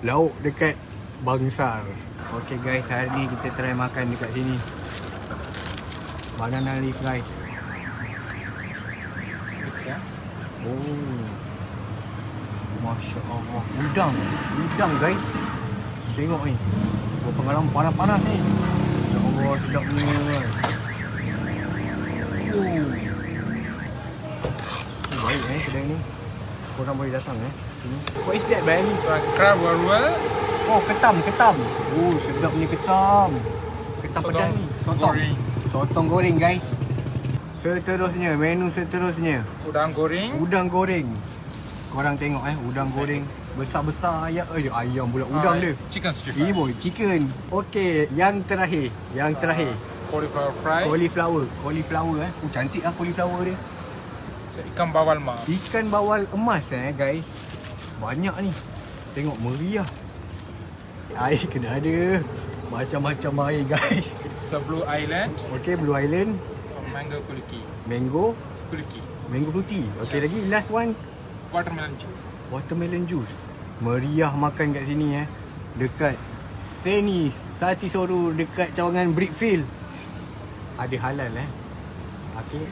Lauk dekat Bangsar. Okay guys, hari ni kita try makan dekat sini. Banana leaf rice. Ya. Oh. Masya Allah. Udang. Udang guys. Tengok ni. Oh, pengalaman panas-panas ni. Ya Allah, sedapnya. Oh. Ni Baik eh kedai ni. Korang boleh datang eh. What is that Ben? So crab roll, Oh ketam, ketam. Oh sedap ni ketam. Ketam Sotong pedas ni. Sotong. goreng. Sotong goreng guys. Seterusnya, menu seterusnya. udang goreng, Udang goreng. Korang tengok eh, udang goreng. Besar-besar ayam. Eh, ayam pula udang ah, dia. chicken stir Ini fry, boy, chicken. Okey, yang terakhir. Yang terakhir. cauliflower fry, Cauliflower. Cauliflower eh. Oh, cantik lah cauliflower dia. so, ikan bawal mas, Ikan bawal emas eh guys. Banyak ni. Tengok meriah. Air kena ada. Macam-macam air guys. so blue island, Okey, Blue Island, mango kuliki, mango, kuliki, mango fruity. Okey lagi last one watermelon juice. watermelon juice. Meriah makan kat sini eh. Dekat Seni Satisoru dekat cawangan Brickfield. Ada halal eh. Okey.